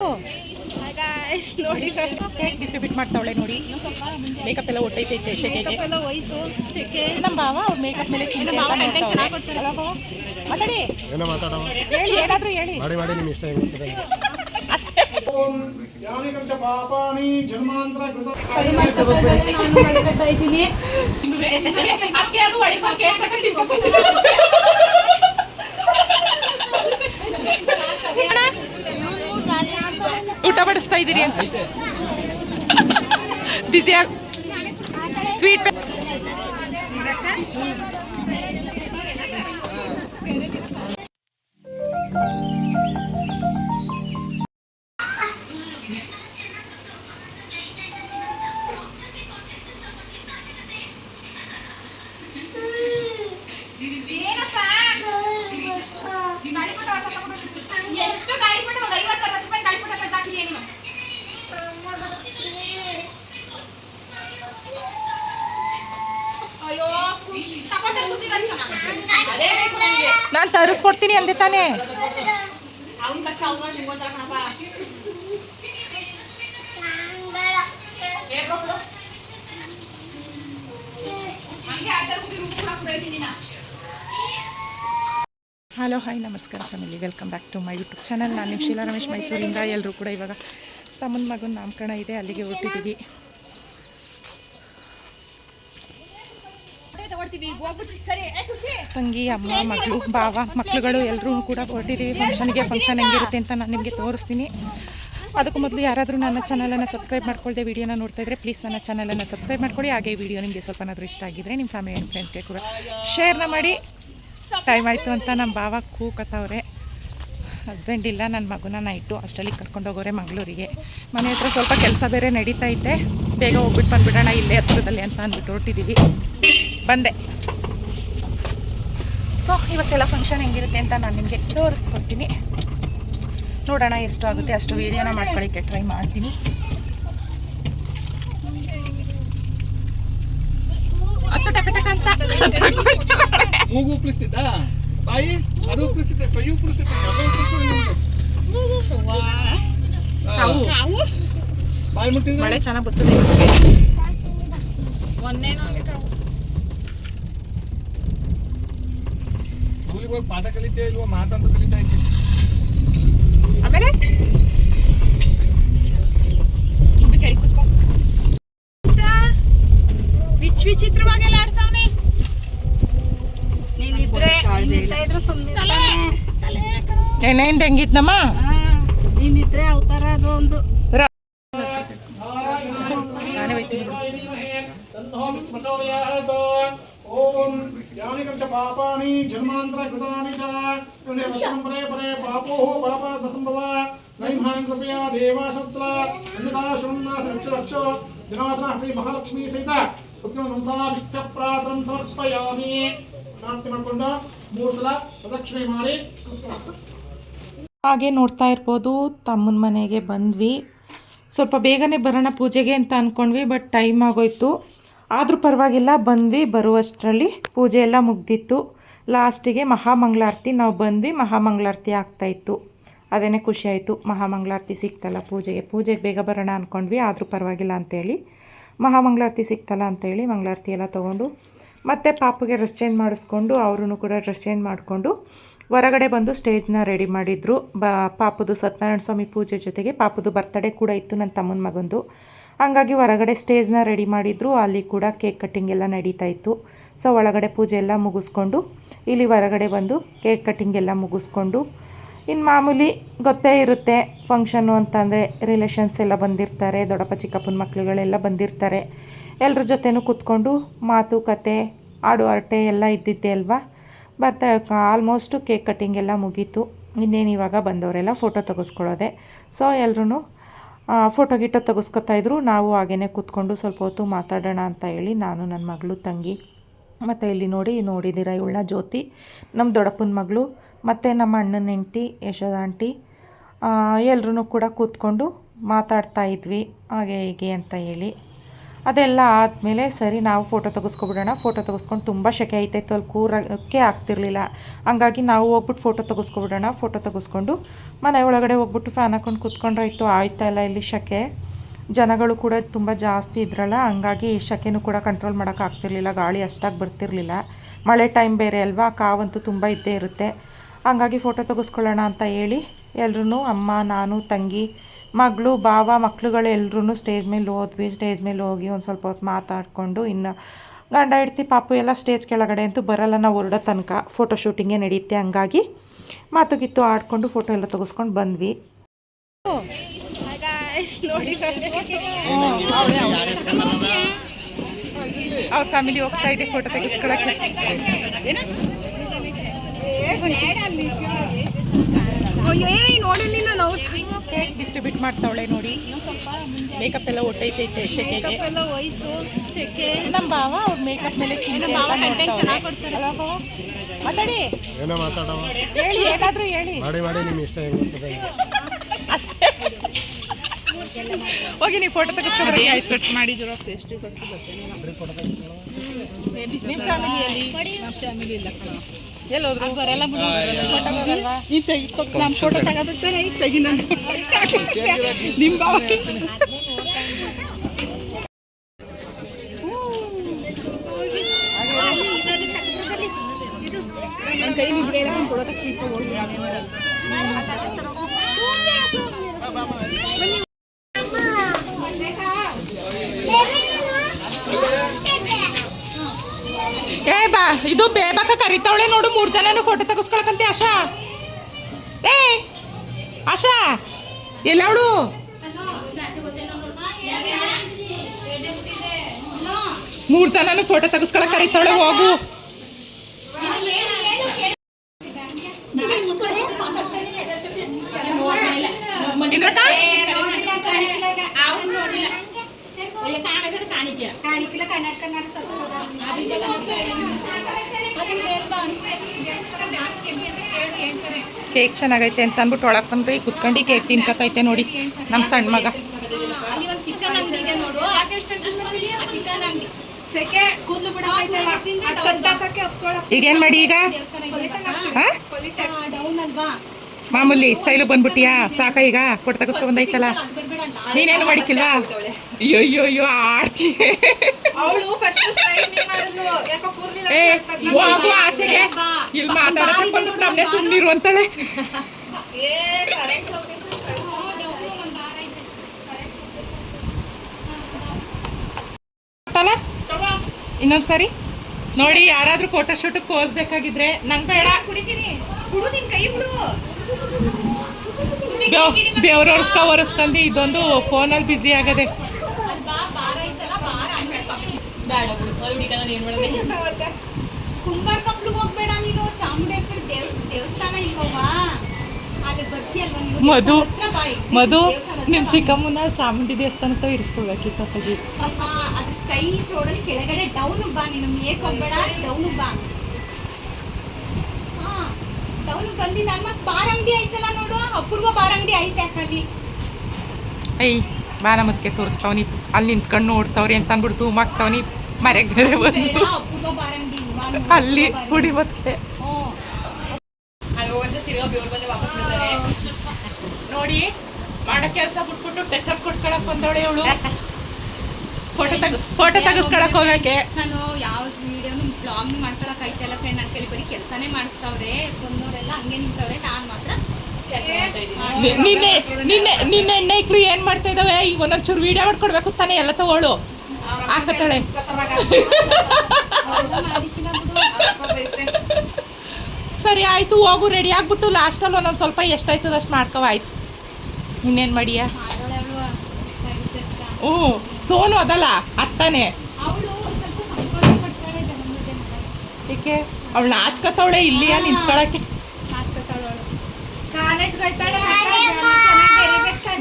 ನೋಡಿ. Cake distribute ಮಾಡ್ತಾವಳೆ ನೋಡಿ ಮೇಕಪ್ ಎಲ್ಲ ಒಟ್ಟೈತೈತೆ ಶೆಕೆಗೆ ನಮ್ಮ ಭಾವ? ಅವ್ರ ಮೇಕಪ್ ಮೇಲೆ? ಮಾತಾಡಿ. ಏನೋ ಮಾತಾಡೋ ಹೇಳಿ ಏನಾದರೂ ಹೇಳಿ. ಮಾಡಿ ಮಾಡಿ ನಿಮ್ಮ ಇಷ್ಟ. ಅಷ್ಟೇ ಓಂ ಯಾನಿಕಂ ಚ ಪಾಪಾನಿ ಜನ್ಮಾಂತರ ಕೃತ ನಾನು ಮಾಡ್ಕೊತಾ ಇದ್ದೀನಿ ಊಟ ಬಡಿಸ್ತಾ ಇದ್ದೀರಿ ಅಂತ. ಬ್ಯುಸಿಯಾಗಿ ಸ್ವೀಟ್ ನಾ ಹಲೋ, ಹಾಯ್, ನಮಸ್ಕಾರ family. Welcome back to my YouTube channel. ನಾನು ನಿಮ್ಮ ಶೀಲಾ ರಮೇಶ್ ಮೈಸೂರಿಂದ ಎಲ್ಲರೂ ಕೂಡ ಇವಾಗ ತಮ್ಮನ ಮಗನ ನಾಮಕರಣ ಇದೆ. ಅಲ್ಲಿಗೆ ಹೊರಟಿದ್ದೀವಿ ಹೋಗ್ಬಿಟ್ಟು ಸರಿ ಖುಷಿ. ತಂಗಿ ಅಮ್ಮ ಮಗಳು ಬಾವ ಮಕ್ಕಳುಗಳು ಎಲ್ಲರೂ ಕೂಡ ಹೊರಟಿದ್ದೀವಿ ಫಂಕ್ಷನ್ಗೆ ಫಂಕ್ಷನ್ ಹೆಂಗಿರುತ್ತೆ ಅಂತ ನಾನು ನಿಮಗೆ ತೋರಿಸ್ತೀನಿ. ಅದಕ್ಕೂ ಮೊದಲು ಯಾರಾದರೂ ನನ್ನ ಚಾನಲನ್ನು ಸಬ್ಸ್ಕ್ರೈಬ್ ಮಾಡ್ಕೊಳ್ಳದೆ ವೀಡಿಯೋನ ನೋಡ್ತಾ ಇದ್ದರೆ ಪ್ಲೀಸ್ ನನ್ನ ಚಾನಲನ್ನು ಸಬ್ಸ್ಕ್ರೈಬ್ ಮಾಡ್ಕೊಳ್ಳಿ ಹಾಗೆ ವಿಡಿಯೋ ನಿಮಗೆ ಸ್ವಲ್ಪನಾದರೂ ಇಷ್ಟ ಆಗಿದ್ದರೆ ನಿಮ್ಮ ಫ್ಯಾಮಿಲಿ ಆ್ಯಂಡ್ ಫ್ರೆಂಡ್ಸ್ಗೆ ಕೂಡ ಶೇರ್ನ ಮಾಡಿ. ಟೈಮ್ ಆಯಿತು ಅಂತ ನಮ್ಮ ಬಾವ ಕೂಕತ್ತವ್ರೆ. ಹಸ್ಬೆಂಡ್ ಇಲ್ಲ ನನ್ನ ಮಗುನ ನೈಟು ಅಷ್ಟರಲ್ಲಿ ಕರ್ಕೊಂಡೋಗೋರೆ ಮಂಗಳೂರಿಗೆ. ಮನೆ ಹತ್ರ ಸ್ವಲ್ಪ ಕೆಲಸ ಬೇರೆ ನಡೀತಾ ಇದ್ದೆ ಬೇಗ ಹೋಗ್ಬಿಟ್ಟು ಬಂದುಬಿಡೋಣ ಇಲ್ಲೇ ಹತ್ರದಲ್ಲಿ ಅಂತ ಅಂದ್ಬಿಟ್ಟು ಹೊರಟಿದ್ದೀವಿ ಬಂದೆ. ಸೊ ಇವತ್ತೆಲ್ಲ ಫಂಕ್ಷನ್ ಹೆಂಗಿರುತ್ತೆ ಅಂತ ನಾನು ನಿಮಗೆ ತೋರಿಸ್ಕೊಡ್ತೀನಿ. ನೋಡೋಣ ಎಷ್ಟು ಆಗುತ್ತೆ ಅಷ್ಟು ವೀಡಿಯೋನ ಮಾಡ್ಕೊಳ್ಳಿಕ್ಕೆ ಟ್ರೈ ಮಾಡ್ತೀನಿ. ಹತ್ತು ಟಕ ಟಕ ಹೋಗಿ ಪಾಠ ಕಲಿತೇ ಇಲ್ವೋ ಮಾತಂತ ಕಲಿತಾ ಇದ್ದೀನಿ ಆಮೇಲೆ? ವಿಚ್ ವಿಚಿತ್ರವಾಗೆಲ್ಲ ಆಡ್ತಾವನೆ. ನೀನಿರ್ತಾ ಇದ್ರೆ ಸುಮ್ಮನೆ ನೆನೆಯಿಂದ ಹೆಂಗಿದ್ನಮ್ಮ ನೀನಿದ್ರೆ ಅವತಾರ ಅದು ಒಂದು. ನಾನೇ ಹೋಯ್ತೀನಿ ಬಿಡು. ತನ್ನೋ ವಿಷ್ಣುಶೌರ್ಯಾತ್. ಓಂ ಯಾನಿಕಂ ಚ ಪಾಪಾನಿ ಜನ್ಮಾಂತರ ಕೃತಾನಿ ಚ ಪುಣ್ಯ ಪರೇ ಪರೇ ಪಾಪೋ ಪಾಪಾತ್ಮ ಸಂಭವ ನೈಂಹಾಂ ಕೃಪಯಾ ದೇವಾಶತ್ಲ ಅನ್ಯತಾ ಶೃಣ್ಣ ರಕ್ಷ ರಕ್ಷ ಜನಾರ್ದನ ಶ್ರೀ ಮಹಾಲಕ್ಷ್ಮೀ ಸಹಿತ ಉತ್ತಮ ಮನಸಾಭಿಷ್ಟ ಪ್ರಾರ್ಥನೆ ಸಮರ್ಪಯಾಮಿ ಪ್ರಾರ್ಥನೆ ಮಾಡ್ಕೊಂಡು ಮೂರು ಸಲ ಪ್ರದಕ್ಷಿಣೆ ಮಾಡಿ ನಮಸ್ಕಾರ ಹಾಗೆ ನೋಡ್ತಾ ಇರ್ಬೋದು ತಮ್ಮನ ಮನೆಗೆ ಬಂದ್ವಿ ಸ್ವಲ್ಪ ಬೇಗನೆ ಬರೋಣ ಪೂಜೆಗೆ ಅಂತ ಅಂದ್ಕೊಂಡ್ವಿ ಬಟ್ ಟೈಮ್ ಆಗೋಯ್ತು ಆದರೂ ಪರವಾಗಿಲ್ಲ, ಬಂದ್ವಿ, ಬರುವಷ್ಟರಲ್ಲಿ ಪೂಜೆ ಎಲ್ಲ ಮುಗ್ದಿತ್ತು. ಲಾಸ್ಟಿಗೆ ಮಹಾಮಂಗಳಾರತಿ, ನಾವು ಬಂದ್ವಿ, ಮಹಾಮಂಗಳಾರತಿ ಆಗ್ತಾಯಿತ್ತು ಅದೇ ಖುಷಿ ಆಯಿತು. ಮಹಾಮಂಗಳಾರತಿ ಸಿಕ್ತಲ್ಲ ಪೂಜೆಗೆ. ಪೂಜೆಗೆ ಬೇಗ ಬರೋಣ ಅಂದ್ಕೊಂಡ್ವಿ ಆದರೂ ಪರವಾಗಿಲ್ಲ ಅಂತೇಳಿ. ಮಹಾಮಂಗಳಾರತಿ ಸಿಕ್ತಲ್ಲ ಅಂತೇಳಿ ಮಂಗಳಾರತಿ ಎಲ್ಲ ತೊಗೊಂಡು, ಮತ್ತೆ ಪಾಪಗೆ ಡ್ರೆಸ್ ಚೇಂಜ್ ಮಾಡಿಸ್ಕೊಂಡು ಅವ್ರೂ ಕೂಡ ಡ್ರೆಸ್ ಚೇಂಜ್ ಮಾಡಿಕೊಂಡು ಹೊರಗಡೆ ಬಂದು ಸ್ಟೇಜ್ನ ರೆಡಿ ಮಾಡಿದ್ರು. ಬ, ಪಾಪದು ಸತ್ಯನಾರಾಯಣ ಸ್ವಾಮಿ ಪೂಜೆ ಜೊತೆಗೆ ಪಾಪದು ಬರ್ತಡೇ ಕೂಡ ಇತ್ತು ನನ್ನ ತಮ್ಮನ ಮಗಂದು. ಹಾಗಾಗಿ ಹೊರಗಡೆ ಸ್ಟೇಜ್ನ ರೆಡಿ ಮಾಡಿದ್ರು. ಅಲ್ಲಿ ಕೂಡ ಕೇಕ್ ಕಟ್ಟಿಂಗ್ ಎಲ್ಲ ನಡೀತಾ ಇತ್ತು. ಸೊ, ಒಳಗಡೆ ಪೂಜೆ ಎಲ್ಲ ಮುಗಿಸ್ಕೊಂಡು ಇಲ್ಲಿ ಹೊರಗಡೆ ಬಂದು ಕೇಕ್ ಕಟ್ಟಿಂಗ್ ಎಲ್ಲ ಮುಗಿಸ್ಕೊಂಡು ಇನ್ನು ಮಾಮೂಲಿ ಗೊತ್ತೇ ಇರುತ್ತೆ ಫಂಕ್ಷನ್ನು ಅಂತಂದರೆ ರಿಲೇಷನ್ಸ್ ಎಲ್ಲ ಬಂದಿರ್ತಾರೆ, ದೊಡ್ಡಪ್ಪ, ಚಿಕ್ಕಪ್ಪನ ಮಕ್ಕಳುಗಳೆಲ್ಲ ಬಂದಿರ್ತಾರೆ. ಎಲ್ಲರ ಜೊತೆನೂ ಕೂತ್ಕೊಂಡು ಮಾತುಕತೆ ಆಡು ಅರಟೆ ಎಲ್ಲ ಇದ್ದಿದ್ದೆ ಅಲ್ವಾ? ಬರ್ತಾ ಆಲ್ಮೋಸ್ಟು ಕೇಕ್ ಕಟ್ಟಿಂಗ್ ಎಲ್ಲ ಮುಗೀತು. ಇನ್ನೇನು ಇವಾಗ ಬಂದವರೆಲ್ಲ ಫೋಟೋ ತೆಗೆಸ್ಕೊಳ್ಳೋದೆ. ಸೊ ಎಲ್ಲರೂ ಫೋಟೋ ಗಿಟೋ ತೆಗೆಸ್ಕೊತಾ ಇದ್ರು. ನಾವು ಹಾಗೇ ಕೂತ್ಕೊಂಡು ಸ್ವಲ್ಪ ಹೊತ್ತು ಮಾತಾಡೋಣ ಅಂತ ಹೇಳಿ ನಾನು ನನ್ನ ಮಗಳು, ತಂಗಿ. ಮತ್ತು ಇಲ್ಲಿ ನೋಡಿ ನೋಡಿದ್ದೀರ ಇವಳನ್ನ ಜ್ಯೋತಿ. ನಮ್ಮ ದೊಡ್ಡಪ್ಪನ ಮಗಳು, ಮತ್ತು ನಮ್ಮ ಅಣ್ಣನ ಹೆಂಡ್ತಿ, ಯಶೋಧ ಆಂಟಿ. ಎಲ್ಲರೂ ಕೂಡ ಕೂತ್ಕೊಂಡು ಮಾತಾಡ್ತಾ ಇದ್ವಿ. ಹಾಗೆ ಹೀಗೆ ಅಂತ ಹೇಳಿ. ಅದೆಲ್ಲ ಆದಮೇಲೆ ಸರಿ, ನಾವು ಫೋಟೋ ತೆಗೆಸ್ಕೊಬಿಡೋಣ. ಫೋಟೋ ತೆಗೆಸ್ಕೊಂಡು ತುಂಬ ಶೆಕೆ ಐತೆ. ಅಲ್ಲಿ ಕೂರಕ್ಕೆ ಆಗ್ತಿರ್ಲಿಲ್ಲ. ಹಂಗಾಗಿ ನಾವು ಹೋಗ್ಬಿಟ್ಟು ಫೋಟೋ ತೆಗೆಸ್ಕೊಬಿಡೋಣ. ಫೋಟೋ ತೆಗೆಸ್ಕೊಂಡು ಮನೆ ಒಳಗಡೆ ಹೋಗ್ಬಿಟ್ಟು ಫ್ಯಾನ್ ಹಾಕೊಂಡು ಕೂತ್ಕೊಂಡ್ರಾಯ್ತು ಆಯ್ತಾ ಇಲ್ಲ ಇಲ್ಲಿ ಶೆಕೆ? ಜನಗಳು ಕೂಡ ತುಂಬ ಜಾಸ್ತಿ ಇದ್ರಲ್ಲ, ಹಂಗಾಗಿ ಶೆಕೆನೂ ಕೂಡ ಕಂಟ್ರೋಲ್ ಮಾಡೋಕ್ಕಾಗ್ತಿರ್ಲಿಲ್ಲ ಗಾಳಿ ಅಷ್ಟಾಗಿ ಬರ್ತಿರ್ಲಿಲ್ಲ. ಮಳೆ ಟೈಮ್ ಬೇರೆ ಅಲ್ವಾ? ಕಾವಂತೂ ತುಂಬ ಇದ್ದೇ ಇರುತ್ತೆ. ಹಂಗಾಗಿ ಫೋಟೋ ತೆಗೆಸ್ಕೊಳ್ಳೋಣ ಅಂತ ಹೇಳಿ ಎಲ್ಲರೂ ಅಮ್ಮ, ನಾನು, ತಂಗಿ ಮಗಳು ಬಾವ ಮಕ್ಕಳುಗಳು ಎಲ್ಲರೂ ಸ್ಟೇಜ್ ಮೇಲೆ ಹೋದ್ವಿ ಸ್ಟೇಜ್ ಮೇಲೆ ಹೋಗಿ ಒಂದು ಸ್ವಲ್ಪ ಹೊತ್ತು ಮಾತಾಡಿಕೊಂಡು ಇನ್ನು ಗಂಡ ಹೆಂಡ್ತಿ ಪಾಪು ಎಲ್ಲ ಸ್ಟೇಜ್ ಕೆಳಗಡೆ ಅಂತೂ ಬರಲ್ಲ. ನಾವು ಹೊರಡೋ ತನಕ ಫೋಟೋ ಶೂಟಿಂಗೇ ನಡೆಯುತ್ತೆ ಹಂಗಾಗಿ ಮಾತು ಗಿತ್ತು ಆಡ್ಕೊಂಡು ಫೋಟೋ ಎಲ್ಲ ತೆಗೆಸ್ಕೊಂಡು ಬಂದ್ವಿ. ಅವ್ರ ಫ್ಯಾಮಿಲಿ ಹೋಗ್ತಾ ಇದೆ ಫೋಟೋ ತೆಗೆಸ್ಕೊಳಕ್ಕೆ. ಡಿಸ್ಟ್ರಿಬ್ಯೂಟ್ ಮಾಡ್ತಾವಳೆ ನೋಡಿ. ಮೇಕಪ್ ಎಲ್ಲ ಒಟ್ಟೈತೈತೆ ಶೆಕೆಗೆ. ನಮ್ಮ ಬಾವ ಅವ್ರ ಮೇಕಪ್ ಮೇಲೆ? ಮಾತಾಡಿ. ಏನೋ ಮಾತಾಡೋ ಹೇಳಿ ಏನಾದರೂ ಹೇಳಿ. ಮಾಡಿ ಮಾಡಿ ನಿಮ್ಮ ಇಷ್ಟ ಹೆಂಗ್ ಅಷ್ಟೇ. ಹೋಗಿ ನೀವು ಫೋಟೋ ತೆಗೆಸ್ಕೊಂಡ್ರಿ ಆಯ್ತು ಮಾಡಿದ್ರು ಎಷ್ಟು ನಿಮ್ಮ ಫ್ಯಾಮಿಲಿಯಲ್ಲಿ ಎಲ್ಲೋದ್ರು? ಬರಲ್ಲ ನಮ್ಮ ಫೋಟೋ ತಗೋಬೇಕಾರೆ ಈಗ ತೆಗಿ ನಾನು. ನಿಮ್ಮ ಆಶಾ? ಏ ಆಶಾ ಎಲ್ಲವಳು ಮೂರು ಜನನು ಫೋಟೋ ತೆಗೆಸ್ಕೊಳಕ್ ಕರೀತಾಳೆ ಹೋಗು. ಕಾಣಿಕೆ ಕಾಣಿಕಿಲ್ಲ ಕನ್ನಡ ಕೇಕ್ ಚೆನ್ನಾಗೈತೆ ಅಂತ ಅಂದ್ಬಿಟ್ಟು ಒಳಗೆ ಬಂದ್ರಿ ಕುತ್ಕೊಂಡು ಕೇಕ್ ತಿನ್ಕತೈತೆ ನೋಡಿ ನಮ್ಮ ಸಣ್ಣ ಮಗ. ಅಲ್ಲಿ ಒಂದು ಚಿಕನ್ ಅಂಗಡಿ ನೋಡು. ಆ ಚಿಕನ್ ಅಂಗಡಿ. ಸೆಕೆ ಕೂದಲು ಬಿಡ ಈಗೇನು ಮಾಡಿ ಈಗ? ಹಾ? ಡೌನ್ ಅಲ್ವಾ? ಮಾಮೂಲಿ ಶೈಲು ಬಂದ್ಬಿಟ್ಟಿಯಾ? ಸಾಕ ಈಗ? ಫೋಟೋ ತೆಗೆಸ್ಕೊಂಬಂದೈತಲ್ಲ ನೀನೇನು ಮಾಡಿಕಿಲ್ಲ ಅಯ್ಯೋ ಅಯ್ಯೋ ಅಯ್ಯೋ ಆಡ್ತಿ ಅವಳು ಫಸ್ಟ್ ಸ್ಟ್ರೈಟ್ನಿಂಗ್ ಮಾಡಿದ್ಲು. ಯಾಕೋ ಕೂರ್ಲಿಲ್ಲ ಏ ಹೋಗು ಆಚೆಗೆ. ಇಲ್ಲಿ ಮಾತಾಡಕ್ಕೆ ಬಂದ್ಬಿಟ್ಟು ನಮ್ಮನೆ ಸುಮ್ಮನಿರು ಅಂತಾಳೆ. ಏ ಕರೆಕ್ಟ್ ಅಲ್ಲ ಇನ್ನೊಂದು ಸಾರಿ? ನೋಡಿ ಯಾರಾದ್ರೂ ಫೋಟೋಶೂಟ್ ಶೂಟಿಗೆ ಪೋಸ್ ಬೇಕಾಗಿದ್ರೆ. ನಂಗೆ ಬೇಡ. ಕುಡಿತೀನಿ. ಕುಡು ನಿನ್ ಕೈ ಬಿಡು ಬೆವ್ರ ಒರೆಸ್ಕೊ ಒರೆಸ್ಕೊಂಡು ಇದೊಂದು ಫೋನಲ್ಲಿ ಬ್ಯುಸಿ ಆಗದೆ. ಕುಂಬಾರ ಕಪ್ಲಿಗೆ ಹೋಗ್ಬೇಡ ನೀನು ಚಾಮುಂಡೇಶ್ವರಿ ದೇವ್ ದೇವಸ್ಥಾನ ನೀನು? ಮಧು ಮಧು ನಿಮ್ಮ ಚಿಕ್ಕಮ್ಮನ ಚಾಮುಂಡಿ ದೇವಸ್ಥಾನಕ್ಕೆ ಇರಿಸ್ಕೊಳ್ಬೇಕಿತ್ತು ಅಪ್ಪಾಜಿ ಅದು ಸ್ಟ್ರೈಟ್ ರೋಡಲ್ಲಿ ಕೆಳಗಡೆ ಡೌನ್ ಬಾ ನೀನು ಏಕ್ ಹೋಗ್ಬೇಡ ಡೌನ್ ಬಾ. ಡೌನ್ ಬಂದಿ ನಾನು ಮತ್ತೆ ಬಾರ್ ಅಂಗಡಿ ಐತಲ್ಲ ನೋಡು ಅಪೂರ್ವ ಬಾರ ಅಂಗಡಿ ಐತೆ ಅಲ್ಲಿ ಐ ಬಾನ ಮುದ್ಕೆ ತೋರಿಸ್ತಾವನಿ. ಅಲ್ಲಿ ನಿಂತ್ಕೊಂಡು ನೋಡ್ತಾವ್ರಿ ಅಂತ ಅಂದ್ಬಿಟ್ಟು ಝೂಮ್ ಆಗ್ತಾವನಿ ಮರೆಗೆ ಬೇರೆ ಬಂದು ಅಲ್ಲಿ ಪುಡಿ ಮತ್ತೆ. ನೋಡಿ ಮಾಡೋ ಕೆಲಸ ಬಿಟ್ಬಿಟ್ಟು ಟಚ್ ಅಪ್ ಕೊಟ್ಕೊಳಕ್ ಬಂದವಳೆ ಇವಳು. ಫೋಟೋ ತಗ ಫೋಟೋ ತೆಗೆಸ್ಕೊಳಕ್ ಹೋಗಕ್ಕೆ. ನಾನು ಯಾವ ವಿಡಿಯೋನು ಬ್ಲಾಗ್ ಮಾಡ್ಸಕ್ ಆಯ್ತಲ್ಲ ಫ್ರೆಂಡ್ ನನ್ನ ಕೈಲಿ ಬರೀ ಕೆಲಸನೇ ಮಾಡಿಸ್ತಾವ್ರೆ. ಬಂದವರೆಲ್ಲ ಹಂಗೆ ನಿಂತವ್ರೆ. ನಾನು ಮಾತ್ರ ಕೆಲ್ಸ ಮಾಡ್ತಾ ಇದ್ದೀನಿ. ನಿನ್ನೆ ನಿನ್ನೆ ನಿನ್ನೆ ಎಣ್ಣೆ ಇಕ್ರು ಏನ್ ಮಾಡ್ತಾ ಇದಾವೆ? ಈಗ ಒಂದೊಂಚೂರು ವಿಡಿಯೋ ಮಾಡ್ಕೊಡ್ಬೇಕು ತಾನೆ? ಎಲ್ಲ ತಗೋಳು. ಹಾಕತ್ತಾಳೆ ಸರಿ ಆಯ್ತು ಹೋಗು. ರೆಡಿ ಆಗ್ಬಿಟ್ಟು ಲಾಸ್ಟಲ್ಲಿ ಒಂದೊಂದು ಸ್ವಲ್ಪ ಎಷ್ಟಾಯ್ತದ ಅಷ್ಟು ಮಾಡ್ಕವ ಆಯ್ತು. ಇನ್ನೇನು ಮಾಡಿಯಾ. ಹ್ಞೂ ಸೋನು ಅದಲ್ಲ ಅತ್ತಾನೆ. ಏಕೆ? ಅವಳು ನಾಚ್ಕತ್ತವಳೆ ಇಲ್ಲಿಯ ನಿಂತ್ಕೊಳಕ್ಕೆ.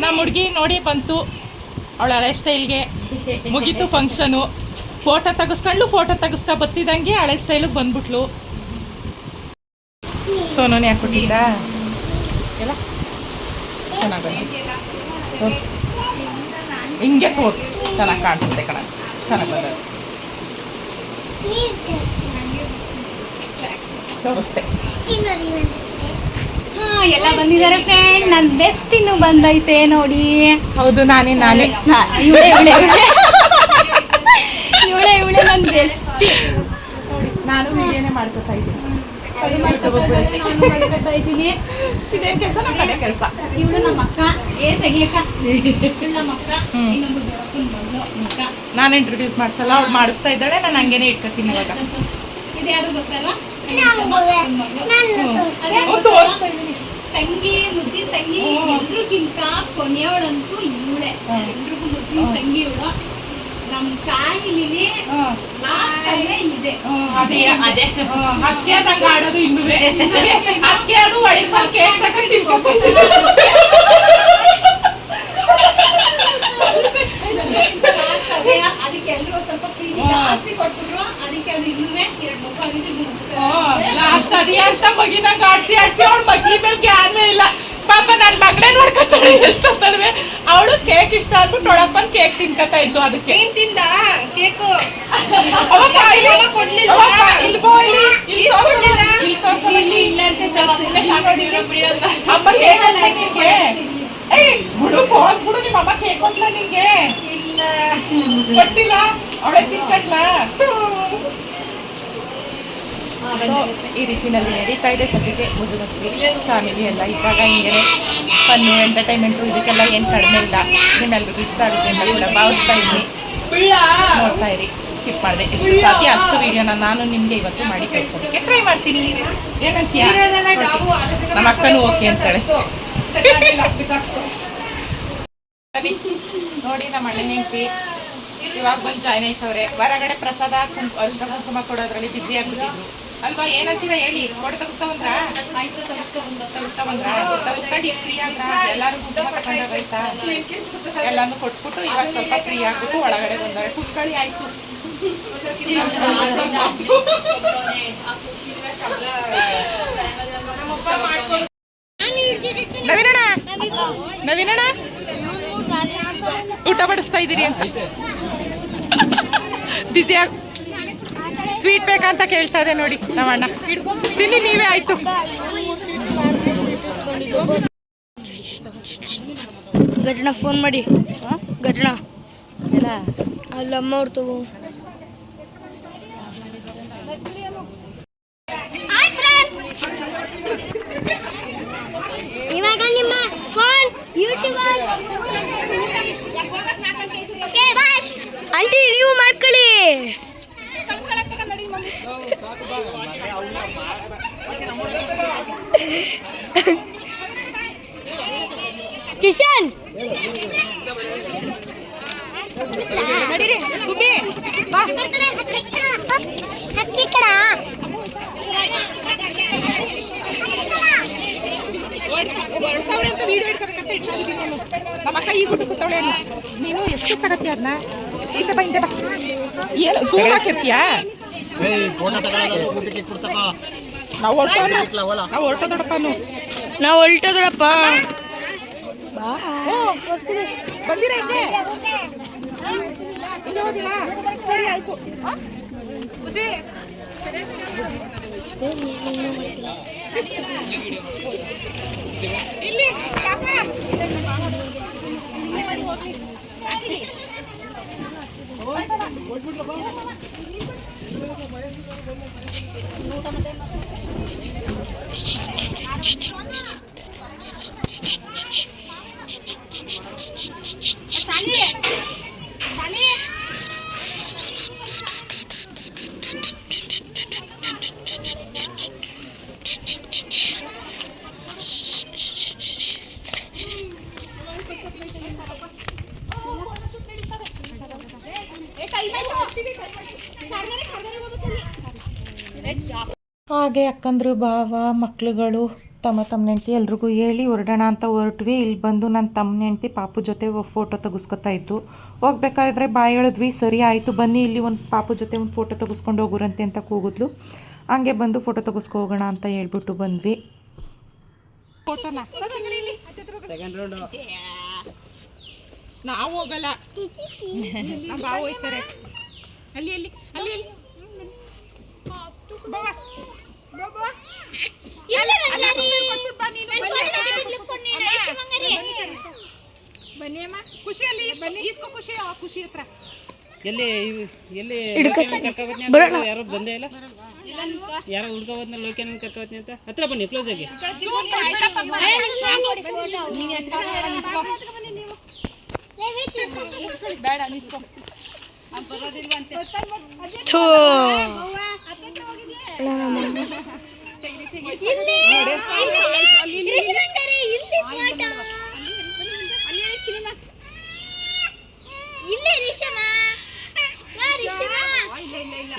ನಮ್ಮ ಹುಡುಗಿ ನೋಡಿ ಬಂತು. ಅವಳ ಹಳೆ ಸ್ಟೈಲ್ಗೆ. ಮುಗೀತು ಫಂಕ್ಷನು. ಫೋಟೋ ತೆಗೆಸ್ಕೊಂಡು ಫೋಟೋ ತೆಗೆಸ್ಕೊ ಬತ್ತಿದಂಗೆ ಹಳೆ ಸ್ಟೈಲಿಗೆ ಬಂದ್ಬಿಟ್ಲು. ಸೋನುನೇ ಹಾಕ್ಬಿಟ್ಟಿದ್ದ? ಎಲ್ಲ? ಚೆನ್ನಾಗಿ ಹಿಂಗೆ ತೋರಿಸು? ಚೆನ್ನಾಗಿ ಕಾಣಿಸುತ್ತೆ ಕಣ. ಚೆನ್ನಾಗಿ ಬಂದ ತೋರಿಸ್ತೆ. ಹಾ ಎಲ್ಲ ಬಂದಿದ್ದಾರೆ ಫ್ರೆಂಡ್ ನನ್ನ ಬೆಸ್ಟ್ ಇನ್ನು ಬಂದೈತೆ ನೋಡಿ. ಹೌದು ನಾನೇ ನಾನೇ. ಇವಳೆ ಇವಳೆ ಇವಳೆ. ಇವಳೆ ನನ್ನ ಬೆಸ್ಟ್ ನಾನು ವಿಡಿಯೋನೇ ಮಾಡ್ಕೊತಾ ಇದ್ದೀನಿ. ಇದ್ದೀನಿ. ಇದೇ ಕೆಲಸ ಅದೇ ಕೆಲಸ. ಇವಳು ನಮ್ಮ ಅಕ್ಕ. ಏ ತೆಗಿಯಕ್ಕ ಇವಳು ನಮ್ಮ ಅಕ್ಕ. ಇನ್ನೊಂದು ದೊಡ್ಡಕ್ಕನ ಮಗಳು ಅಕ್ಕ. ನಾನು ಇಂಟ್ರೊಡ್ಯೂಸ್ ಮಾಡಿಸಲ್ಲ ಅವ್ಳು ಮಾಡಿಸ್ತಾ ಇದ್ದಾಳೆ ನಾನು ಹಂಗೇನೆ ಇಟ್ಕೊತೀನಿ ಇವಾಗ. ಇದು ಯಾರು ಇದ್ದೀನಿ ತಂಗಿ ಮುದ್ದಿ ತಂಗಿ ಎಲ್ರಿಗಿಂತ ಕೊನೆಯವಳಂತೂ ಇವಳೆ. ಎಲ್ರಿಗೂ ಮುದ್ದಿನ ತಂಗಿ ಇವಳು. ನಮ್ಮ ಫ್ಯಾಮಿಲಿಲಿ ಲಾಸ್ಟ್ ಅಂದ್ರೆ ಇದೆ. ಅದೇ ಅದೇ ಅಕ್ಕೆ ಆಡೋದು ಇನ್ನುವೆ. ಅಕ್ಕೆ ಅದು. ಒಳಗೆ ಬಂದು ಕೇಕ್ ಅದಕ್ಕೆ ಎಲ್ಲರೂ ಸ್ವಲ್ಪ ಜಾಸ್ತಿ ಕೊಟ್ಬಿಟ್ರು ಅದಕ್ಕೆ ಅದು ಇನ್ನೂ ಎರಡು ಮುಖ ಆಗಿದ್ರೆ ಲಾಸ್ಟ್ ಅದೇ ಅಂತ ಮಗಿನ ಆಡ್ಸಿ ಆಡ್ಸಿ ಅವ್ರ ಮಗಿ ಮೇಲೆ ಜ್ಞಾನವೇ ಇಲ್ಲ. ಪಾಪ ನನ್ನ ಮಗಳೇ ನೋಡ್ಕೊತಾಳೆ ಕೇಕ್ ಇಷ್ಟ ಆಗ್ಬಿಟ್ಟು ಒಳಪ್ಪನ್ ಕೇಕ್ ತಿನ್ಕೊತಾ ಇದ್ದು ಅದಕ್ಕೆ. ಏನ್ ತಿಂದ? ಕೇಕು. ಬಿಡು ಪೋಸ್ ಬಿಡು ನಿಮ್ಮ ಅಮ್ಮ ಕೇಕ್ ಕೊಟ್ಲ ನಿಂಗೆ? ಕೊಟ್ಟಿಲ್ಲ. ಅವಳೆ ತಿನ್ಕಟ್ಲ ಸೊ ಈ ರೀತಿಯಲ್ಲಿ ನಡೀತಾ ಇದೆ. ಸದ್ಯಕ್ಕೆ ಮುಜುಗಸ್ತಿ ಫ್ಯಾಮಿಲಿ ಎಲ್ಲ ಇದ್ದಾಗ ಹಿಂಗೆ ಫನ್ನು ಎಂಟರ್ಟೈನ್ಮೆಂಟು ಇದಕ್ಕೆಲ್ಲ ಏನು ಕಡಿಮೆ ಇಲ್ಲ. ನಿಮ್ಮೆಲ್ರಿಗೂ ಇಷ್ಟ ಆಗುತ್ತೆ ಅಂತ ಕೂಡ ಭಾವಿಸ್ತಾ ಇದ್ದೀನಿ. ನೋಡ್ತಾ ಇರಿ ಸ್ಕಿಪ್ ಮಾಡಿದೆ. ಎಷ್ಟು ಸಾಧ್ಯ ಅಷ್ಟು ವಿಡಿಯೋನ ನಾನು ನಿಮಗೆ ಇವತ್ತು ಮಾಡಿ ಕಳಿಸೋದಕ್ಕೆ ಟ್ರೈ ಮಾಡ್ತೀನಿ. ಏನಂತೀಯ? ನಮ್ಮ ಅಕ್ಕನೂ ಓಕೆ ಅಂತಾಳೆ. ನೋಡಿ ನಮ್ಮ ಅಣ್ಣನ ಹೆಂಡತಿ ಇವಾಗ ಬಂದು ಜಾಯ್ನ್ ಆಯ್ತವ್ರೆ. ಹೊರಗಡೆ ಪ್ರಸಾದ ಕುಂಕು ಅರಿಶಿನ ಕುಂಕುಮ ಕೊಡೋದ್ರಲ್ಲಿ ಬ್ಯುಸಿ ಆಗ್ಬಿಟ್ಟಿದ್ರು ಅಲ್ವಾ ಏನಂತೀರ ಹೇಳಿ? ಫೋಟೋ ತೆಗಿಸ್ಕೊಂಡ್ರ ಆಯ್ತು ತೆಗಿಸ್ಕೊಂಡು ಈಗ ಫ್ರೀ ಆದ್ರ? ಎಲ್ಲಾರು ಎಲ್ಲಾನು ಕೊಟ್ಬಿಟ್ಟು ಇವಾಗ ಸ್ವಲ್ಪ ಫ್ರೀ ಆಗ್ಬಿಟ್ಟು ಒಳಗಡೆ ಬಂದವ್ರೆ ಕುತ್ಕೊಳ್ಳಿ ಆಯ್ತು. ನವೀನಣ್ಣ? ನವೀನಣ್ಣ? ಊಟ ಬಡಿಸ್ತಾ ಇದ್ದೀರಿ ಅಂತ. ಬಿಸಿ ಆಗ್ ಸ್ವೀಟ್ ಬೇಕಂತ ಕೇಳ್ತಾ ಇದೆ ನೋಡಿ ನಮ್ಮಣ್ಣ ತಿನ್ನಿ ನೀವೇ ಆಯ್ತು. ಗಜಣ ಫೋನ್ ಮಾಡಿ. ಗಜಣ ಎಲ್ಲ ಅಲ್ಲಮ್ಮ ಅಮ್ಮ ಅವ್ರು ತಗೋ. ಇವಾಗ ನಿಮ್ಮ phone YouTuber okay bye aunty ನೀವು ಮಾಡ್ಕೊಳ್ಳಿ. ಕಿಶನ್! ನಡೀರಿ ಗುಬ್ಬಿ ಬಾ. ಹೊರಡ್ತಾವಳೆ ಅಂತ ವಿಡಿಯೋ ಇಟ್ಕೊಬೇಕಂತ ನಮ್ಮ ಕೂತವಳೆ ನೀನು ಎಷ್ಟು ತಗತಿ ಅದನ್ನ ಹಿಂದೆ ಬಾ ಹಿಂದೆ ಬಾ. ಏನು ಜೂಮ್ ಹಾಕಿರ್ತೀಯಾ? ನಾವು ಹೊರಟೋದು ಇಟ್ಲ ಹೊಲ. ನಾವು ಹೊಲ್ಟದ್ರಪ್ಪ ಬಂದಿರ ಸರಿ ಆಯ್ತು. ಆ? ಇಲ್ಲಿ ಪಾಪ. ಹಾಗೆ ಅಕ್ಕಂದ್ರು ಭಾವ ಮಕ್ಳುಗಳು ತಮ್ಮ ತಮ್ಮ ಹೆಂಡ್ತಿ ಎಲ್ರಿಗೂ ಹೇಳಿ ಹೊರಡೋಣ ಅಂತ ಹೊರಟ್ವಿ. ಇಲ್ಲಿ ಬಂದು ನನ್ನ ತಮ್ಮ ಹೆಂಡ್ತಿ ಪಾಪು ಜೊತೆ ಫೋಟೋ ತೆಗಿಸ್ಕೊತಾ ಇತ್ತು ಹೋಗ್ಬೇಕಾದ್ರೆ ಬಾಯಿ ಹೇಳಿದ್ವಿ ಸರಿ ಆಯಿತು ಬನ್ನಿ ಇಲ್ಲಿ ಒಂದು ಪಾಪು ಜೊತೆ ಒಂದು ಫೋಟೋ ತೆಗೆಸ್ಕೊಂಡು ಹೋಗುರಂತೆ ಅಂತ ಕೂಗಿದ್ಲು. ಹಂಗೆ ಬಂದು ಫೋಟೋ ತೆಗಿಸ್ಕೊ ಹೋಗೋಣ ಅಂತ ಹೇಳ್ಬಿಟ್ಟು ಬಂದ್ವಿ. ಫೋಟೋನ ನಾವು ಹೋಗಲ್ಲ. ನಮ್ಮ ಬಾವು ಹೋಯ್ತಾರೆ. ಅಲ್ಲಿ ಅಲ್ಲಿ ಅಲ್ಲಿ ಅಲ್ಲಿ. ಬನ್ನಿ ಅಮ್ಮ ಖುಷಿಯಲ್ಲಿ ಈಸ್ಕೊ ಖುಷಿ ಆ ಖುಷಿ ಹತ್ರ ಎಲ್ಲಿ ಇವ್- ಎಲ್ಲಿ ಲೋಕ್ಯಾನಂದ್ ಕರ್ಕೊಂಡ್ ಬರ್ತೀನಿ ಅಂತ ಯಾರು ಬಂದೇ ಇಲ್ಲ? ಯಾರೋ ಹುಡ್ಗ ಹೋದ್ನ ಲೋಕ್ಯಾನಂದ್ ಕರ್ಕೊಂಡ್ ಬರ್ತೀನಿ ಅಂತ? ಹತ್ರ ಬನ್ನಿ ಕ್ಲೋಸ್ ಆಗಿ. ಬೇಡ ನಿಂತ್ಕೊ ಥೂ. ಇಲ್ಲೇ ನೋಡಿ.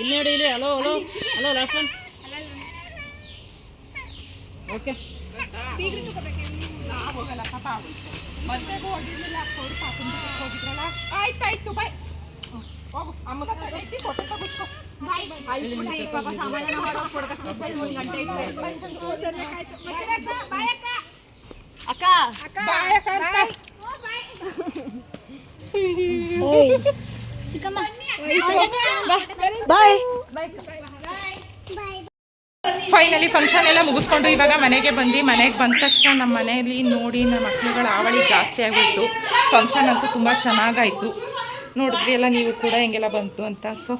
ಇಲ್ಲಿ hello hello hello last one okay ಆಯ್ತಾಯ್ತು ಬಾಯ್ ಹೋಗು ಅಕ್ಕ ಚಿಕ್ಕಮ್ಮ ಬಾಯ್. ಫೈನಲಿ ಫಂಕ್ಷನ್ ಎಲ್ಲ ಮುಗಿಸ್ಕೊಂಡು ಇವಾಗ ಮನೆಗೆ ಬಂದು ಮನೆಗೆ ಬಂದ ತಕ್ಷಣ ನಮ್ಮ ಮನೆಯಲ್ಲಿ ನೋಡಿ, ನಮ್ಮ ಮಕ್ಕಳುಗಳ ಆವಳಿ ಜಾಸ್ತಿ ಆಗಿಬಿಟ್ಟು ಫಂಕ್ಷನ್ ಅಂತೂ ತುಂಬ ಚೆನ್ನಾಗಾಯಿತು. ನೋಡಿದ್ರಿ ಎಲ್ಲ, ನೀವು ಕೂಡ ಹೆಂಗೆಲ್ಲ ಬಂತು ಅಂತ. ಸೊ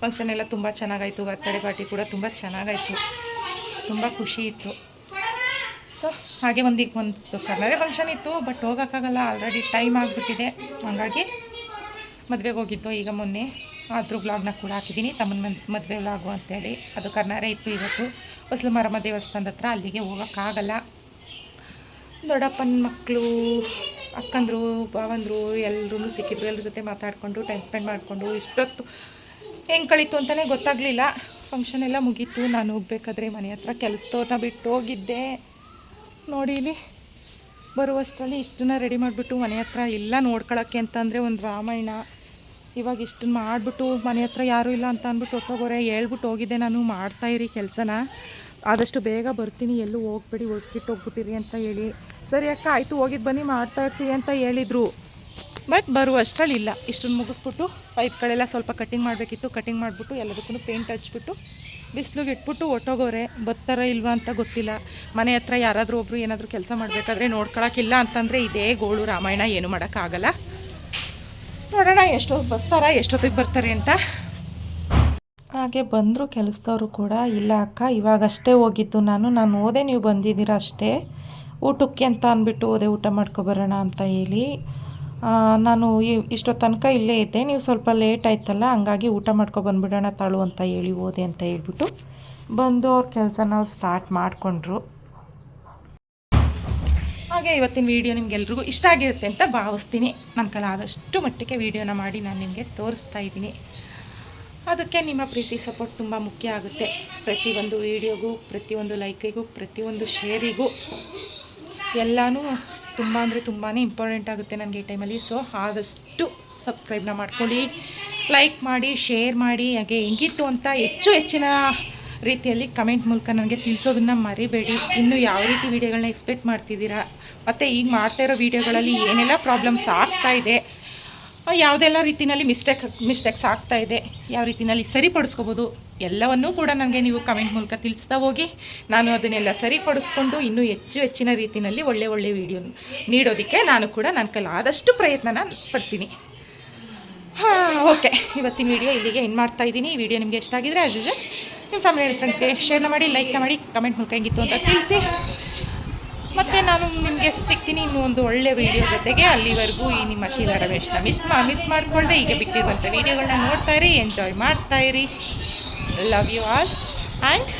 ಫಂಕ್ಷನ್ ಎಲ್ಲ ತುಂಬ ಚೆನ್ನಾಗಾಯಿತು. ಬರ್ತಡೇ ಪಾರ್ಟಿ ಕೂಡ ತುಂಬ ಚೆನ್ನಾಗಾಯಿತು. ತುಂಬ ಖುಷಿ ಇತ್ತು. ಸೊ ಹಾಗೆ ಒಂದು ಒಂದು ಕರ್ನಾಟಕ ಫಂಕ್ಷನ್ ಇತ್ತು ಬಟ್ ಹೋಗೋಕ್ಕಾಗಲ್ಲ. ಆಲ್ರೆಡಿ ಟೈಮ್ ಆಗಿಬಿಟ್ಟಿದೆ. ಹಾಗಾಗಿ ಮದುವೆಗೆ ಹೋಗಿದ್ದು. ಈಗ ಮೊನ್ನೆ ಆದರೂ ವ್ಲಾಗ್ನ ಕೂಡ ಹಾಕಿದ್ದೀನಿ. ತಮ್ಮನ ಮನ್ ಮದುವೆ ವ್ಲಾಗು ಅಂತೇಳಿ. ಅದು ಕರ್ನಾರೆ ಇತ್ತು ಇವತ್ತು. ಹೊಸಲು ಮರಮ್ಮ ದೇವಸ್ಥಾನದ ಹತ್ರ ಅಲ್ಲಿಗೆ ಹೋಗೋಕ್ಕಾಗಲ್ಲ. ದೊಡ್ಡಪ್ಪನ ಮಕ್ಕಳು ಅಕ್ಕಂದರು, ಭಾವಂದರು ಎಲ್ಲರೂ ಸಿಕ್ಕಿದ್ರು ಎಲ್ಲರ ಜೊತೆ ಮಾತಾಡಿಕೊಂಡು ಟೈಮ್ ಸ್ಪೆಂಡ್ ಮಾಡಿಕೊಂಡು, ಇಷ್ಟೊತ್ತು ಹೆಂಗೆ ಕಳೀತು ಅಂತಲೇ ಗೊತ್ತಾಗಲಿಲ್ಲ. ಫಂಕ್ಷನ್ ಎಲ್ಲ ಮುಗೀತು. ನಾನು ಹೋಗ್ಬೇಕಾದ್ರೆ ಮನೆ ಹತ್ರ ಕೆಲಸದವ್ರನ್ನ ಬಿಟ್ಟು ಹೋಗಿದ್ದೆ. ನೋಡಿ ಇಲ್ಲಿ ಬರುವಷ್ಟರಲ್ಲಿ ಇಷ್ಟನ್ನ ರೆಡಿ ಮಾಡಿಬಿಟ್ಟು ಮನೆ ಹತ್ರ ಎಲ್ಲ ನೋಡ್ಕೊಳಕ್ಕೆ ಅಂತಂದರೆ ಒಂದು ರಾಮಾಯಣ. ಇವಾಗ ಇಷ್ಟನ್ನ ಮಾಡಿಬಿಟ್ಟು ಮನೆ ಹತ್ರ ಯಾರೂ ಇಲ್ಲ ಅಂತ ಅಂದ್ಬಿಟ್ಟು ಹೊಟ್ಟೋಗೋರೆ ಹೇಳ್ಬಿಟ್ಟು ಹೋಗಿದ್ದೆ ನಾನು. ಮಾಡ್ತಾಯಿರಿ ಕೆಲಸನ. ಆದಷ್ಟು ಬೇಗ ಬರ್ತೀನಿ, ಎಲ್ಲೂ ಹೋಗ್ಬೇಡಿ ಒಟ್ಟಿಟ್ಟು ಹೋಗ್ಬಿಟ್ಟಿರಿ ಅಂತ ಹೇಳಿ. ಸರಿ ಅಕ್ಕ, ಆಯಿತು ಹೋಗಿದ್ದು ಬನ್ನಿ, ಮಾಡ್ತಾ ಇರ್ತೀವಿ ಅಂತ ಹೇಳಿದರು. ಬಟ್ ಬರುವಷ್ಟರಲ್ಲಿ ಇಲ್ಲ. ಇಷ್ಟನ್ನು ಮುಗಿಸ್ಬಿಟ್ಟು ಪೈಪ್ಗಳೆಲ್ಲ ಸ್ವಲ್ಪ ಕಟ್ಟಿಂಗ್ ಮಾಡಬೇಕಿತ್ತು ಕಟ್ಟಿಂಗ್ ಮಾಡಿಬಿಟ್ಟು ಎಲ್ಲದಕ್ಕೂ ಪೇಂಟ್ ಹಚ್ಬಿಟ್ಟು, ಬಿಸಿಲಿಗೆ ಇಟ್ಬಿಟ್ಟು ಒಟ್ಟೋಗೋರೆ. ಬರ್ತಾರ ಇಲ್ವಾ ಅಂತ ಗೊತ್ತಿಲ್ಲ. ಮನೆ ಹತ್ರ ಯಾರಾದರೂ ಒಬ್ಬರು ಏನಾದರೂ ಕೆಲಸ ಮಾಡಬೇಕಾದ್ರೆ ನೋಡ್ಕೊಳಕ್ಕಿಲ್ಲ ಅಂತಂದರೆ ಇದೇ ಗೋಳು ರಾಮಾಯಣ, ಏನು ಮಾಡೋಕ್ಕಾಗಲ್ಲ. ನೋಡೋಣ ಎಷ್ಟೊತ್ತು ಬರ್ತಾರ, ಎಷ್ಟೊತ್ತಿಗೆ ಬರ್ತಾರೆ ಅಂತ. ಹಾಗೆ ಬಂದರು ಕೆಲಸದವರು ಕೂಡ, ಇಲ್ಲ ಅಕ್ಕ, ಇವಾಗಷ್ಟೇ ಹೋಗಿದ್ದು ನಾನು ನಾನು ಓದೆ ನೀವು ಬಂದಿದ್ದೀರ ಅಷ್ಟೇ, ಊಟಕ್ಕೆ ಅಂತ ಅಂದ್ಬಿಟ್ಟು ಓದೆ ಊಟ ಮಾಡ್ಕೊಬರೋಣ ಅಂತ ಹೇಳಿ. ನಾನು ಇಷ್ಟೊತ್ತು ತನಕ ಇಲ್ಲೇ ಇದ್ದೆ, ನೀವು ಸ್ವಲ್ಪ ಲೇಟ್ ಆಯ್ತಲ್ಲ, ಹಂಗಾಗಿ ಊಟ ಮಾಡ್ಕೊ ಬಂದ್ಬಿಡೋಣ ತಾಳು ಅಂತ ಹೇಳಿ ಓದೆ ಅಂತ ಹೇಳ್ಬಿಟ್ಟು ಬಂದು ಅವ್ರ ಕೆಲಸ ನಾವು ಸ್ಟಾರ್ಟ್ ಮಾಡಿಕೊಂಡ್ರು. ಹಾಗೆ ಇವತ್ತಿನ ವೀಡಿಯೋ ನಿಮಗೆಲ್ರಿಗೂ ಇಷ್ಟ ಆಗಿರುತ್ತೆ ಅಂತ ಭಾವಿಸ್ತೀನಿ. ನನ್ನ ಕೈಲಿ ಆದಷ್ಟು ಮಟ್ಟಿಗೆ ವೀಡಿಯೋನ ಮಾಡಿ ನಾನು ನಿಮಗೆ ತೋರಿಸ್ತಾ ಇದ್ದೀನಿ. ಅದಕ್ಕೆ ನಿಮ್ಮ ಪ್ರೀತಿ ಸಪೋರ್ಟ್ ತುಂಬ ಮುಖ್ಯ ಆಗುತ್ತೆ. ಪ್ರತಿಯೊಂದು ವೀಡಿಯೋಗೂ, ಪ್ರತಿಯೊಂದು ಲೈಕಿಗೂ, ಪ್ರತಿಯೊಂದು ಶೇರಿಗೂ ಎಲ್ಲನೂ ತುಂಬ ಅಂದರೆ ತುಂಬಾ ಇಂಪಾರ್ಟೆಂಟ್ ಆಗುತ್ತೆ ನನಗೆ ಈ ಟೈಮಲ್ಲಿ. ಸೊ, ಆದಷ್ಟು ಸಬ್ಸ್ಕ್ರೈಬ್ನ ಮಾಡ್ಕೊಳ್ಳಿ, ಲೈಕ್ ಮಾಡಿ, ಶೇರ್ ಮಾಡಿ, ಹಾಗೆ ಹೆಂಗಿತ್ತು ಅಂತ ಹೆಚ್ಚು ಹೆಚ್ಚಿನ ರೀತಿಯಲ್ಲಿ ಕಮೆಂಟ್ ಮೂಲಕ ನನಗೆ ತಿಳಿಸೋದನ್ನ ಮರಿಬೇಡಿ. ಇನ್ನು ಯಾವ ರೀತಿ ವೀಡಿಯೋಗಳನ್ನ ಎಕ್ಸ್ಪೆಕ್ಟ್ ಮಾಡ್ತಿದ್ದೀರಾ? ಮತ್ತು ಈಗ ಮಾಡ್ತಾ ಇರೋ ವೀಡಿಯೋಗಳಲ್ಲಿ ಏನೆಲ್ಲ ಪ್ರಾಬ್ಲಮ್ಸ್ ಆಗ್ತಾ ಇದೆ? ಯಾವುದೆಲ್ಲ ರೀತಿಯಲ್ಲಿ ಮಿಸ್ಟೇಕ್ ಮಿಸ್ಟೇಕ್ಸ್ ಆಗ್ತಾ ಇದೆ, ಯಾವ ರೀತಿಯಲ್ಲಿ ಸರಿಪಡಿಸ್ಕೋಬೋದು, ಎಲ್ಲವನ್ನೂ ಕೂಡ ನನಗೆ ನೀವು ಕಮೆಂಟ್ ಮೂಲಕ ತಿಳಿಸ್ತಾ ಹೋಗಿ. ನಾನು ಅದನ್ನೆಲ್ಲ ಸರಿಪಡಿಸ್ಕೊಂಡು ಇನ್ನೂ ಹೆಚ್ಚು ಹೆಚ್ಚಿನ ರೀತಿಯಲ್ಲಿ ಒಳ್ಳೆ ಒಳ್ಳೆ ವೀಡಿಯೋ ನೀಡೋದಕ್ಕೆ ನಾನು ಕೂಡ ನನ್ನ ಕೈಲಿ ಆದಷ್ಟು ಪ್ರಯತ್ನನ ಪಡ್ತೀನಿ. ಹಾಂ ಓಕೆ ಇವತ್ತಿನ ವಿಡಿಯೋ ಇಲ್ಲಿಗೆ ಏನು ಮಾಡ್ತಾ ಇದ್ದೀನಿ. ಈ ವಿಡಿಯೋ ನಿಮಗೆ ಇಷ್ಟ ಆಗಿದ್ರೆ ಆಸ್ ಯೂಶಲ್ ನಿಮ್ಮ ಫ್ಯಾಮಿಲಿ ಫ್ರೆಂಡ್ಸ್ಗೆ ಶೇರ್ನ ಮಾಡಿ ಲೈಕ್ನ ಮಾಡಿ ಕಮೆಂಟ್ ಮೂಲಕ ಹೆಂಗಿತ್ತು ಅಂತ ತಿಳಿಸಿ. ಮತ್ತು ನಾನು ನಿಮಗೆ ಸಿಗ್ತೀನಿ ಇನ್ನೂ ಒಂದು ಒಳ್ಳೆ ವಿಡಿಯೋ ಜೊತೆಗೆ ಅಲ್ಲಿವರೆಗೂ ಈ ನಿಮ್ಮ ಶೀಲಾ ರಮೇಶ್ನ ಮಿಸ್ ಮಾ ಮಿಸ್ ಮಾಡಿಕೊಳ್ಳದೆ ಈಗ ಬಿಟ್ಟಿರುವಂಥ ವೀಡಿಯೋಗಳನ್ನ ನೋಡ್ತಾ ಇರಿ ಎಂಜಾಯ್ ಮಾಡ್ತಾ ಇರಿ. Love you all and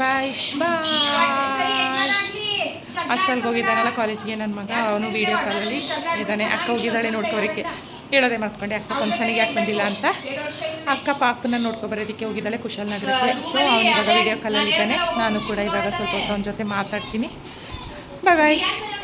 bye bye ಅಷ್ಟಲ್ಲಿ ಹೋಗಿದ್ದಾನಲ್ಲ ಕಾಲೇಜಿಗೆ ನನ್ನ ಮಗ, ಅವನು ವೀಡಿಯೋ ಕಾಲಲ್ಲಿ ಇದ್ದಾನೆ. ಅಕ್ಕ ಹೋಗಿದ್ದಾಳೆ ನೋಡ್ಕೋರಿಕ್ಕೆ ಹೇಳೋದೇ ಮಾಡ್ಕೊಂಡೆ ಅಕ್ಕ ಫಂಕ್ಷನಿಗೆ ಯಾಕೆ ಬಂದಿಲ್ಲ ಅಂತ. ಅಕ್ಕ ಪಾಪನ ನೋಡ್ಕೊಬರೋದಕ್ಕೆ ಹೋಗಿದ್ದಾಳೆ ಕುಶಾಲನಗರಕ್ಕೆ ಸೊ ಅವನು ಇವಾಗ ವೀಡಿಯೋ ಕಾಲಲ್ಲಿ ಇದ್ದಾನೆ. ನಾನು ಕೂಡ ಇವಾಗ ಸ್ವಲ್ಪ ಅವನ ಜೊತೆ ಮಾತಾಡ್ತೀನಿ. Bye bye.